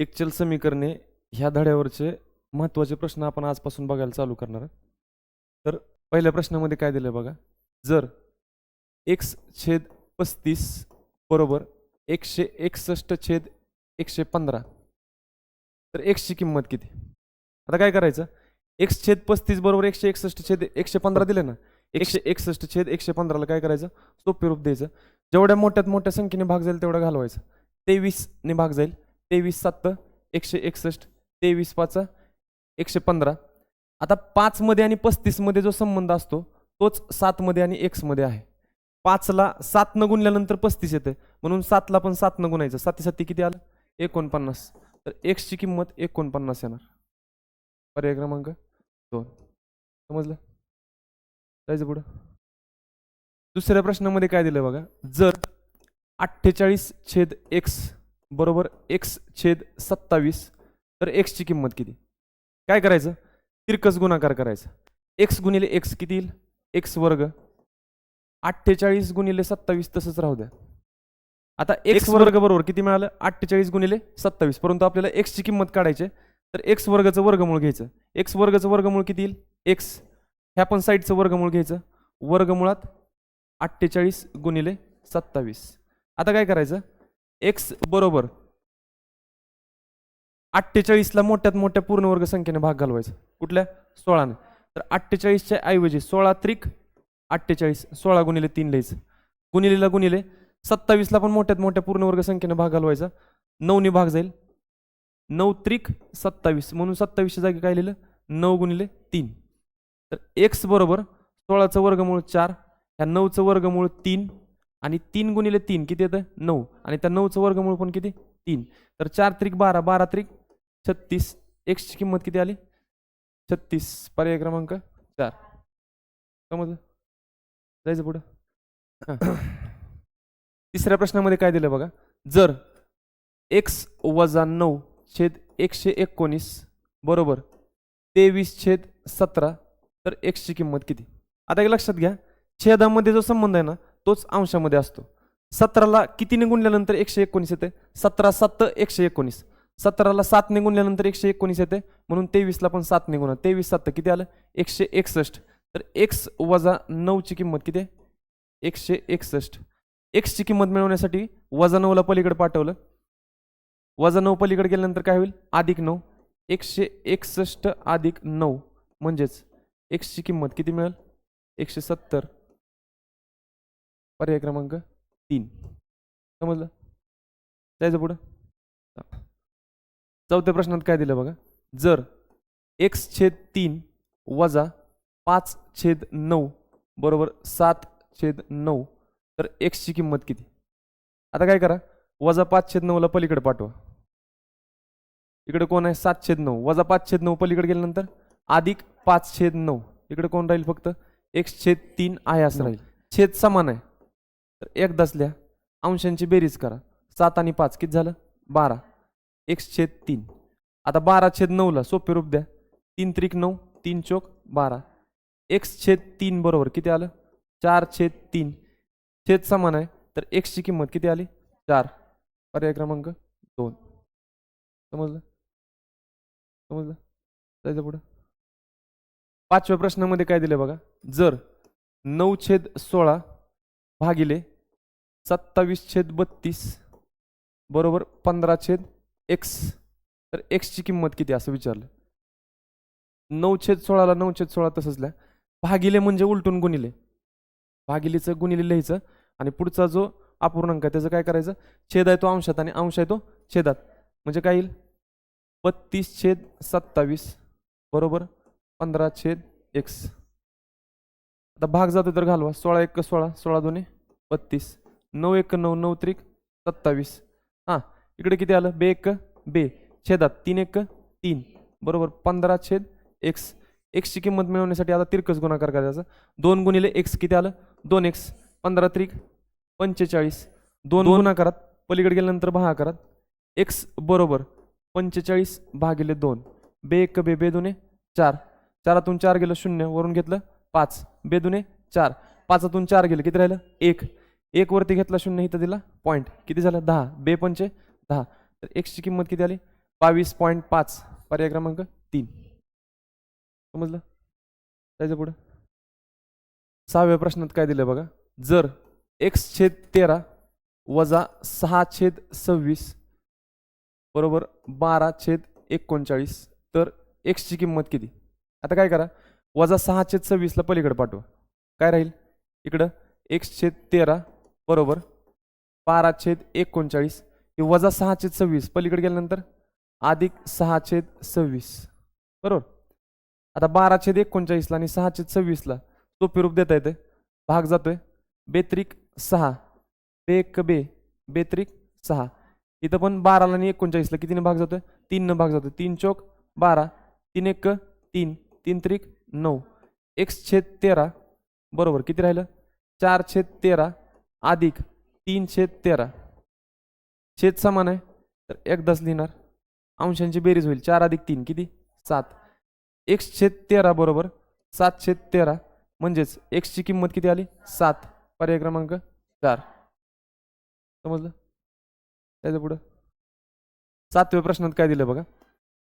एकचल समीकरणे ह्या धड्यावरचे महत्त्वाचे प्रश्न आपण आजपासून बघायला चालू करणार आहोत. तर पहिल्या प्रश्नामध्ये काय दिलं बघा? जर एक्स छेद पस्तीस बरोबर एकशे एकसष्ट छेद एकशे पंधरा तर एक्सची किंमत किती? आता काय करायचं? एक्स छेद पस्तीस बरोबर एकशे एकसष्ट छेद एकशे पंधरा दिले ना एकशे एकसष्ट छेद एकशे पंधराला काय करायचं? सोपे रूप द्यायचं. जेवढ्या मोठ्यात मोठ्या संख्येने भाग जाईल तेवढा घालवायचं. तेवीसने भाग जाईल. तेवीस सात एकशे एकसष्ट तेवीस पाच एकशे पंधरा. आता पाचमध्ये आणि पस्तीसमध्ये जो संबंध असतो तोच सातमध्ये आणि एक्समध्ये आहे. पाचला सात न गुणल्यानंतर पस्तीस येतं. म्हणून सातला पण सात न गुणायचं. साती साती किती आलं? एकोणपन्नास. तर एक्सची किंमत एकोणपन्नास येणार. पर्याय क्रमांक दोन. समजलं? जायचं पुढं. दुसऱ्या प्रश्नामध्ये काय दिलं बघा? जर अठ्ठेचाळीस छेद एक्स बरोबर एक्स छेद सत्तावीस तर एक्सची किंमत किती? काय करायचं? तिरकस गुणाकार करायचा. एक्स गुणिले एक्स किती येईल? एक्स वर्ग. अठ्ठेचाळीस गुणिले सत्तावीस तसंच राहू द्या. आता एक्स वर्ग बरोबर किती मिळालं? अठ्ठेचाळीस गुणिले सत्तावीस. परंतु आपल्याला एक्सची किंमत काढायची आहे. तर एक्स वर्गाचं वर्गमूळ घ्यायचं. एक्स वर्गाचं वर्गमूळ किती येईल? एक्स. ह्या पण साईडचं वर्गमूळ घ्यायचं. वर्गमुळात अठ्ठेचाळीस गुणिले सत्तावीस. आता काय करायचं? एक्स बरोबर अठ्ठेचाळीसला मोठ्यात मोठ्या पूर्णवर्ग संख्येने भाग घालवायचा. कुठल्या? सोळाने. तर अठ्ठेचाळीसच्या ऐवजी सोळा त्रिक अठ्ठेचाळीस सोळा गुणिले तीन लिहायचं गुणिलेला गुणिले सत्तावीसला पण मोठ्यात मोठ्या पूर्णवर्ग संख्येने भाग घालवायचा. नऊने भाग जाईल. नऊ त्रिक सत्तावीस. म्हणून सत्तावीसच्या जागी काय लिहिलं? नऊ गुणिले तीन. तर एक्स बरोबर सोळाचं वर्गमूळ चार ह्या नऊचं वर्गमूळ तीन आणि तीन गुणिले तीन किती येतं? नऊ. आणि त्या नऊचं वर्गमूळ पण किती? तीन. तर चार त्रिक बारा बारा त्रिक छत्तीस. एक्सची किंमत किती आली? छत्तीस. पर्याय क्रमांक चार. समजलं? जायचं पुढं. तिसऱ्या प्रश्नामध्ये काय दिलं बघा? जर एक्स वजा नऊ छेद एकशे एकोणीस बरोबर तेवीस छेद सतरा तर एक्सची किंमत किती? आता एक लक्षात घ्या. छेदामध्ये जो संबंध आहे ना तोच अंशामध्ये असतो. सतराला कितीने गुणल्यानंतर एकशे एकोणीस येते? सतरा सात एकशे एकोणीस. सतराला सातने गुणल्यानंतर एकशे एकोणीस येते? म्हणून तेवीसला पण सातने निघून तेवीस सात किती आलं? एकशे एकसष्ट. तर एक्स वजा नऊची किंमत किती? आहे एकशे एकसष्ट. एक्सची किंमत मिळवण्यासाठी वजा नऊला पलीकडे पाठवलं. वजा नऊ पलीकडे गेल्यानंतर काय होईल? अधिक नऊ. एकशे एकसष्ट अधिक नऊ म्हणजेच एक्सची किंमत किती मिळेल? एकशे सत्तर. पर्याय क्रमांक तीन. समजलं? जायचं पुढं? चौथ्या प्रश्नात काय दिलं बघा? जर एक्स छेद तीन वजा पाच छेद नऊ बरोबर सात छेद नऊ तर एक्सची किंमत किती? आता काय करा? वजा पाच छेद नऊला पलीकडे पाठवा. इकडे कोण आहे? सात छेद नऊ. वजा पाच छेद नऊ पलीकडे गेल्यानंतर अधिक पाच छेद नऊ. इकडे कोण राहील फक्त? एक्स छेद तीन आहे असं राहील. छेद समान आहे. तर एकदाच लिहा अंशांची बेरीज करा. सात आणि पाच किती झालं? बारा. एक छेद तीन. आता बारा छेद नऊला सोपे रूप द्या. तीन त्रिक नऊ तीन चोक बारा. एक्स छेद तीन बरोबर किती आलं? चार छेद तीन. छेद समान आहे तर एक्सची किंमत किती आली? चार. पर्याय क्रमांक दोन. समजलं? समजलं? जायचं पुढं. पाचव्या प्रश्नामध्ये काय दिलं बघा? जर नऊ छेद सोळा भागिले सत्तावीस छेद बत्तीस बरोबर पंधरा छेद एक्स तर एक्सची किंमत किती असं विचारलं? नऊ छेद सोळाला नऊ छेद सोळा तसंच लिहा. भागिले म्हणजे उलटून गुणिले. भागिलेचं गुणिले लिहायचं आणि पुढचा जो अपूर्णांक आहे त्याचं काय करायचं? छेद आहे तो अंशात आणि अंश आहे तो छेदात. म्हणजे काय येईल? बत्तीस छेद सत्तावीस बरोबर पंधरा छेद एक्स आता भाग जातो तर घालवा. सोळा एक सोळा सोळा दोन्ही बत्तीस. नऊ एक नऊ नऊ त्रिक सत्तावीस. हां इकडे किती आलं? बे एक बे. छेदात तीन एक तीन. बरोबर पंधरा छेद एक्स. एक्सची किंमत मिळवण्यासाठी आता तिरकस गुणाकार करायचा. दोन गुणिले एक्स किती आलं? दोन एक्स. पंधरा त्रिक पंचेचाळीस. दोन गुणाकारात पलीकडे गेल्यानंतर भागाकारात एक्स बरोबर पंचेचाळीस भागिले दोन. बे एक बे बे दोने चार. चारातून चार गेलं शून्य वरून घेतलं पाच. बे दुने चार. पाचातून चार गेलं किती राहिलं? एक. एक वरती घेतला शून्य इथं दिला. पॉईंट किती झालं? दहा. बे पंचे दहा. तर एक्सची किंमत किती आली? बावीस पॉईंट पाच. पर्याय क्रमांक तीन. समजलं? त्याच्या पुढं. सहाव्या प्रश्नात काय दिलं बघा? जर एक्स छेद तेरा वजा सहा छेद सव्वीस बरोबर बारा छेद एकोणचाळीस तर एक्सची किंमत किती? आता काय करा? वजा सहा छेद सव्वीसला पलीकडे पाठवा. काय राहील? इकडं एक्स छेद तेरा बरोबर? बारा छेद एकोणचाळीस हे वजा सहा छेद सव्वीस. पलीकडे गेल्यानंतर अधिक सहा छेद सव्वीस. बरोबर? आता बारा छेद एकोणचाळीसला आणि सहा छेद सव्वीसला सोपे रूप देता येते. भाग जातोय. बेत्रिक सहा. बेक बे. बेत्रिक सहा. इथं पण बाराला आणि एकोणचाळीसला कितीने भाग जातोय? तीननं भाग जातोय. तीन चौक बारा. तीन एक तीन. तीन त्रिक नऊ. एक्स छेद तेरा. बरोबर. किती राहिलं? चार छेद तेरा. अधिक तीन छेद तेरा. छेद समान आहे. तर एकदाच लिहिणार. अंशांची बेरीज होईल. चार अधिक तीन किती? सात. एक्स छेद तेरा बरोबर. सात छेद तेरा म्हणजेच एक्सची किंमत किती आली? सात. पर्याय क्रमांक चार. समजलं? त्याच्या पुढं. सातव्या प्रश्नात काय दिलं बघा?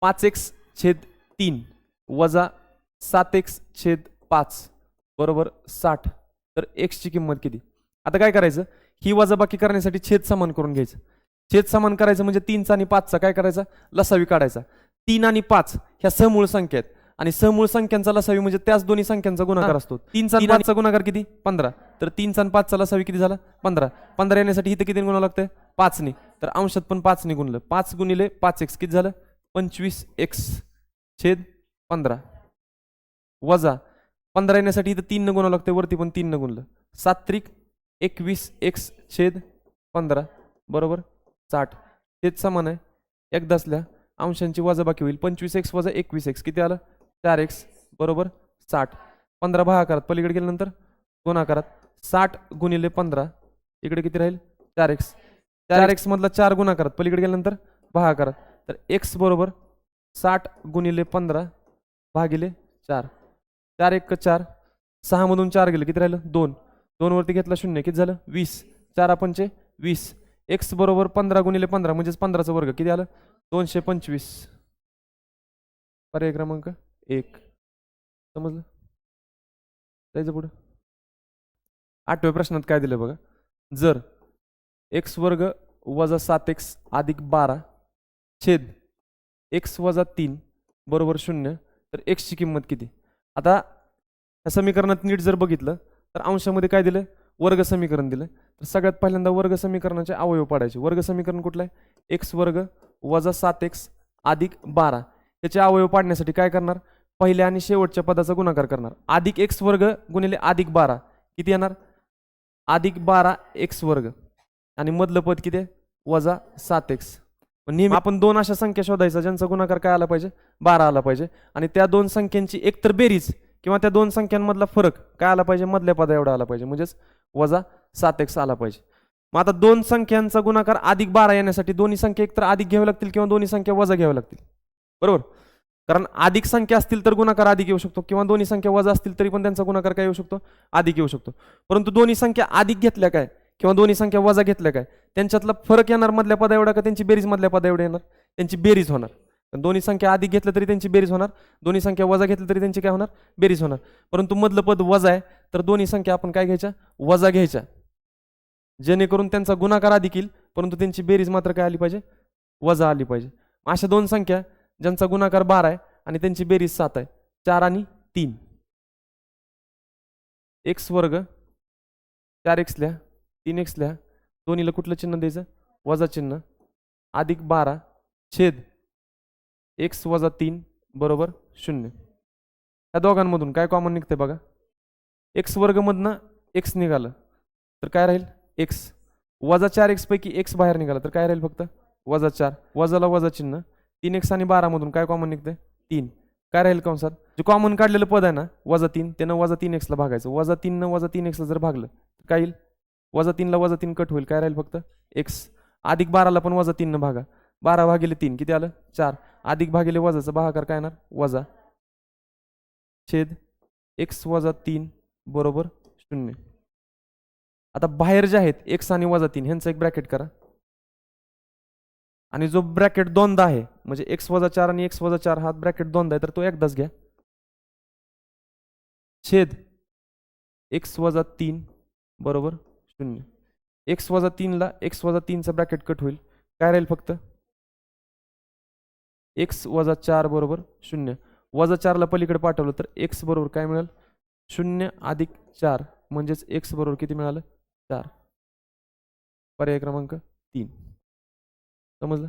पाच एक्स छेद तीन वजा सात एक्स छेद पाच बरोबर साठ. तर एक्सची किंमत किती? आता काय करायचं? ही वजाबाकी करण्यासाठी छेद समान करून घ्यायचं. छेद समान करायचं म्हणजे तीनचा आणि पाचचा काय करायचा? लसावी काढायचा. तीन आणि पाच ह्या समूळ संख्या आहेत. आणि समूळ संख्यांचा लसावी म्हणजे त्याच दोन्ही संख्यांचा गुणाकार असतो. तीनचा आणि पाचचा गुणाकार किती? पंधरा. तर तीनचा आणि पाचचा लसावी किती झाला? पंधरा. पंधरा येण्यासाठी इथं किती गुणावं लागतंय? पाचने. तर अंशात पण पाचने गुणलं. पाच गुणिले पाच एक्स किती झालं? पंचवीस एक्स छेद पंधरा. वजा. पंधरा येण्यासाठी इथं तीन न गुणावं लागतंय. वरती पण तीन न गुणलं. सात त्रिक एकवीस एक्स छेद पंधरा बरोबर? साठ. छेद समान आहे. एकदाच लिहा अंशांची वजाबाकी होईल. पंचवीस एक्स वजा एकवीस एक्स. किती आलं? चार एक्स बरोबर? साठ. पंधरा भागाकारात पलीकडे गेल्यानंतर गुणाकारात साठ गुणिले पंधरा. इकडे किती राहील? चार एक्स. चार एक्स मधला चार गुणाकारात पलीकडे गेल्यानंतर भागाकारात तर एक्स बरोबर? साठ गुणिले पंधरा भागिले चार. चार एक चार. सहामधून चार गेलं. किती राहिलं? दोन. दोनवरती घेतला शून्य किती झालं? वीस. चार पंचे वीस. एक्स बरोबर पंधरा गुणिले पंधरा म्हणजेच पंधराचा वर्ग. किती आलं? दोनशे पंचवीस. पर्याय क्रमांक एक. समजलं? जायचं पुढं. आठव्या प्रश्नात काय दिलं बघा? जर एक्स वर्ग वजा सात एक्स अधिक बारा छेद एक्स वजा तीन बरोबर शून्य तर एक्सची किंमत किती? आता या समीकरणात नीट जर बघितलं तर अंशामध्ये काय दिलं? वर्ग समीकरण दिलं. तर सगळ्यात पहिल्यांदा वर्ग समीकरणाचे अवयव पाडायचे. वर्ग समीकरण कुठलं आहे? एक्स वर्ग वजा सात एक्स अधिक बारा. त्याचे अवयव पाडण्यासाठी काय करणार? पहिल्या आणि शेवटच्या पदाचा गुणाकार करणार. अधिक एक्स वर्ग गुणिले अधिक बारा. किती येणार? अधिक बारा एक्स वर्ग. आणि मधलं पद किती आहे? वजा सात एक्स नेहमी आपण दोन अशा संख्या शोधायचा ज्यांचा गुणाकार काय आला पाहिजे? बारा आला पाहिजे. आणि त्या दोन संख्यांची एकतर बेरीज किंवा त्या दोन संख्यांमधला फरक काय आला पाहिजे? मधल्या पदा एवढा आला पाहिजे. म्हणजेच वजा सात एक्स आला पाहिजे. मग आता दोन संख्यांचा गुणाकार अधिक बारा येण्यासाठी दोन्ही संख्या एकतर अधिक घ्यावी लागतील किंवा दोन्ही संख्या वजा घ्याव्या लागतील. बरोबर? कारण अधिक संख्या असतील तर गुणाकार अधिक येऊ शकतो किंवा दोन्ही संख्या वजा असतील तरी पण त्यांचा गुणाकार काय येऊ शकतो? अधिक येऊ शकतो. परंतु दोन्ही संख्या अधिक घेतल्या काय? किंवा दोन्ही संख्या वजा घेतल्या काय? त्यांच्यातला फरक येणार मधल्या पदा एवढा का? त्यांची बेरीज मधल्या पदा एवढे येणार? त्यांची बेरीज होणार. दोन्ही संख्या अधिक घेतलं तरी त्यांची बेरीज होणार. दोन्ही संख्या वजा घेतलं तरी त्यांची काय होणार? बेरीज होणार. परंतु मधलं पद वजा आहे तर दोन्ही संख्या आपण काय घ्यायच्या? वजा घ्यायच्या. जेणेकरून त्यांचा गुणाकार अधिक येईल परंतु त्यांची बेरीज मात्र काय आली पाहिजे? वजा आली पाहिजे. अशा दोन संख्या ज्यांचा गुणाकार बारा आहे आणि त्यांची बेरीज सात आहे चार आणि तीन. एक्स वर्ग चार एक्स लिहा तीन एक्स लिहा दोन्हीला कुठलं चिन्ह द्यायचं? वजा चिन्ह. अधिक बारा छेद एक्स वजा तीन बरोबर शून्य. या दोघांमधून काय कॉमन निघते बघा? एक्स वर्गमधनं एक्स निघालं तर काय राहील? एक्स. वजा चार एक्सपैकी एक्स बाहेर निघाला तर काय राहील फक्त? वजा चार. वजाला वजा चिन्ह. तीन एक्स आणि बारामधून काय कॉमन निघते तीन. काय राहील कंसात? जे कॉमन काढलेलं पद आहे ना वजा तीन त्यानं वजा तीन एक्सला भागायचं. वजा तीननं वजा तीन एक्सला जर भागलं तर काय येईल? वजा तीनला वजा तीन कट होईल. काय राहील फक्त? एक्स. अधिक बाराला पण वजा तीननं भागा. बारा भागिले तीन किती आलं? चार. अधिक भागिले वजाचा भागाकार काय येणार? वजा. छेद एक्स वजा तीन बरोबर शून्य. आता बाहेर जे आहेत एक्स आणि वजा तीन ह्यांचं एक ब्रॅकेट करा. आणि जो ब्रॅकेट दोनदा आहे म्हणजे एक्स वजा चार आणि एक्स वजा चार हा ब्रॅकेट दोनदा आहे तर तो एकदाच घ्या. छेद एक्स वजा तीन बरोबर शून्य. एक्स वजा तीनला एक्स वजा तीनचा ब्रॅकेट कट होईल. काय राहील फक्त? एक्स वजा चार बरोबर शून्य. वजा चारला पलीकडे पाठवलं तर एक्स बरोबर काय मिळेल? शून्य अधिक चार. म्हणजेच एक्स बरोबर किती मिळालं? चार. पर्याय क्रमांक तीन. समजलं?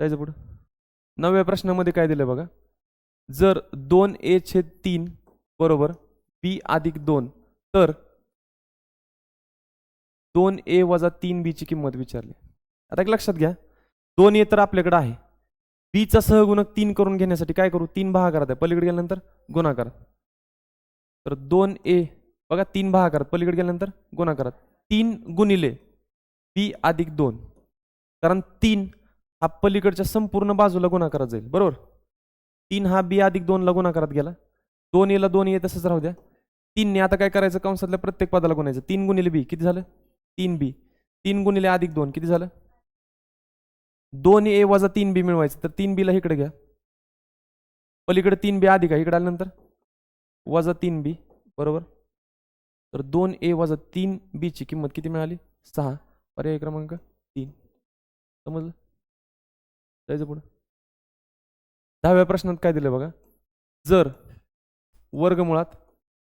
जायचं पुढं. नवव्या प्रश्नामध्ये काय दिलं बघा? जर दोन ए छेद तीन बरोबर बी अधिक दोन तर दोन ए वजा तीन बीची किंमत विचारली. आता एक लक्षात घ्या. दोन ए तर आपल्याकडे आहे. बीचा सहगुणक तीन करून घेण्यासाठी काय करू? तीन भागाकारात आहे पलीकडे गेल्यानंतर गुणाकार तर दोन ए बघा तीन भागाकारात पलीकडे गेल्यानंतर गुणाकारात तीन गुणिले बी अधिक दोन. कारण तीन हा पलीकडच्या संपूर्ण बाजूला गुणाकारात जाईल. बरोबर? तीन हा बी अधिक दोनला गुणाकारात गेला. दोन एला दोन ए तसंच राहू द्या. तीनने आता काय करायचं? कंसातल्या प्रत्येक पदाला गुणायचं. तीन गुणिले बी किती झालं? तीन बी. तीन गुणिले अधिक दोन किती झालं? दोन ए वजा तीन बी मिळवायचं. तर तीन बीला इकडे घ्या. पलीकडे तीन बी आधी का इकडे आल्यानंतर वजा तीन बी. बरोबर? तर दोन ए वजा तीन बीची किंमत किती मिळाली? सहा. पर्याय क्रमांक तीन. समजलं? जायचं पुढं. दहाव्या प्रश्नात काय दिलं बघा? जर वर्गमुळात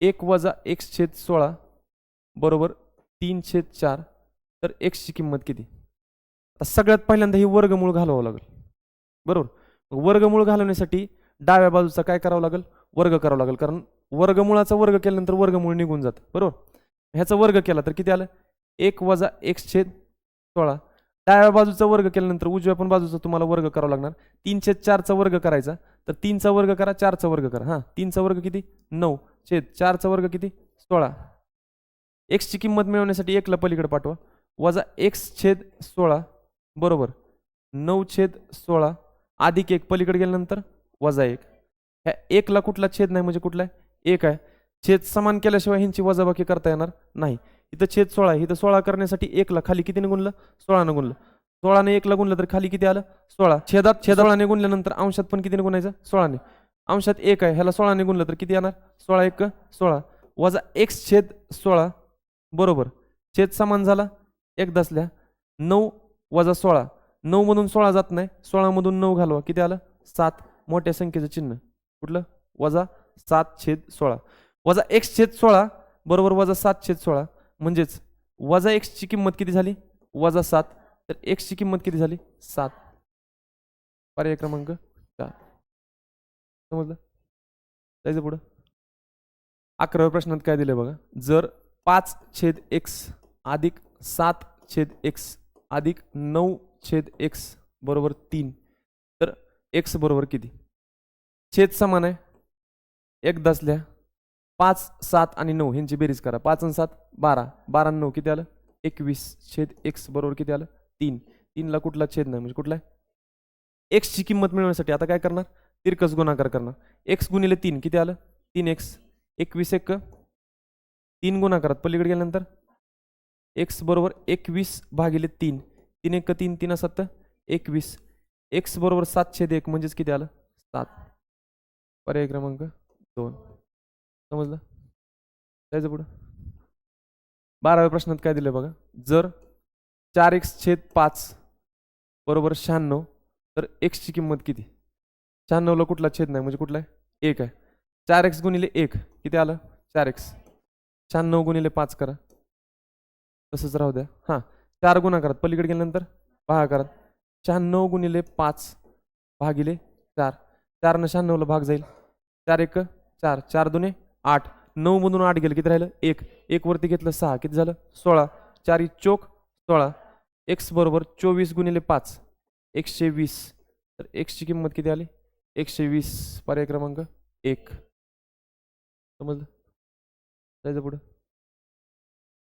एक वजा एक्स छेद सोळा बरोबर तीन छेद चार तर एक्सची किंमत किती? सगळ्यात पहिल्यांदा ही वर्गमूळ घालावं लागेल. बरोबर? वर्गमूळ घालवण्यासाठी डाव्या बाजूचा काय करावं लागेल? वर्ग करावं लागेल. कारण वर्गमुळाचा वर्ग केल्यानंतर वर्गमूळ निघून जातं. बरोबर? ह्याचा वर्ग केला तर किती आलं? एक वजा एक्स छेद सोळा. डाव्या बाजूचा वर्ग केल्यानंतर उजव्या पण बाजूचा तुम्हाला वर्ग करावा लागणार. तीन छेद चारचा वर्ग करायचा. तर तीनचा वर्ग करा चारचा वर्ग करा. हां तीनचा वर्ग किती? नऊ. छेद चारचा वर्ग किती? सोळा. एक्सची किंमत मिळवण्यासाठी एकला पलीकडे पाठवा. वजा एक्स छेद सोळा. बरोबर. नऊ छेद सोळा अधिक एक पलीकडे गेल्यानंतर वजा एक. ह्या एकला कुठला छेद नाही म्हणजे कुठला आहे? एक आहे. छेद समान केल्याशिवाय ह्यांची वजाबाकी करता येणार नाही. इथं छेद सोळा आहे. इथं सोळा करण्यासाठी एकला खाली कितीने गुणलं? सोळानं गुणलं. सोळाने एकला गुणलं तर खाली किती आलं? सोळा. छेदात छेदाळाने गुणल्यानंतर अंशात पण कितीने गुणायचं? सोळाने. अंशात एक आहे. ह्याला सोळाने गुणलं तर किती येणार? सोळा एक सोळा. वजा एक्स छेद सोळा. बरोबर. छेद समान झाला. एक दसल्या नऊ वजा सोळा. नऊमधून सोळा जात नाही. सोळामधून नऊ घालवा. किती आलं? सात. मोठ्या संख्येचं चिन्ह. कुठलं? वजा सात छेद सोळा. वजा एक्स छेद सोळा बरोबर वजा सात छेद सोळा. म्हणजेच वजा एक्सची किंमत किती झाली? वजा सात. तर एक्सची किंमत किती झाली? सात. पर्याय क्रमांक चार. समजलं? जायचं पुढं. अकराव्या प्रश्नात काय दिलं बघा? जर पाच छेद एक्स अधिक सात छेद एक्स अधिक नऊ छेद एक्स बरोबर तीन. तर एक्स बरोबर किती? छेद समान आहे. एक दसल्या पाच सात आणि नऊ ह्यांची बेरीज करा. पाच आणि सात बारा. बारा नऊ किती आलं? एकवीस छेद एक्स बरोबर किती आलं? तीन. तीनला कुठला छेद नाही? म्हणजे कुठला आहे? एक्सची किंमत मिळवण्यासाठी आता काय करणार? तिरकस गुणाकार करणार. एक्स गुणिले तीन किती आलं? तीन एक्स. एकवीस एक. तीन गुणाकारात पलीकडे गेल्यानंतर एक्स बरोबर एकवीस भागिले तीन. तीन एक तीन तीन सात एकवीस. एक्स बरोबर सात छेद एक म्हणजेच किती आलं? सात. पर्याय क्रमांक दोन. समजलं? जायचं पुढं. बाराव्या प्रश्नात काय दिलं बघा? जर चार एक्स छेद पाच बरोबर शहाण्णव तर एक्सची किंमत किती? शहाण्णवला कुठला छेद नाही म्हणजे कुठला आहे? एक आहे. चार एक्स गुणिले एक किती आलं? चार एक्स. शहाण्णव गुणिले पाच करा. तसंच राहू द्या. हां चार गुणाकारात पलीकडे गेल्यानंतर भागाकारात शहाण्णव गुणिले पाच भागिले चार. चारनं शहाण्णवला भाग जाईल. चार एक चार. चार दोन्ही आठ. नऊमधून आठ गेलं. किती राहिलं? एक. एक वरती घेतलं सहा. किती झालं? सोळा. चारी चोक सोळा. एक्स बरोबर चोवीस गुणिले पाच. एकशे वीस. तर एक्सची किंमत किती आली? एकशे वीस. पर्याय क्रमांक एक. समजलं? जायचं पुढं.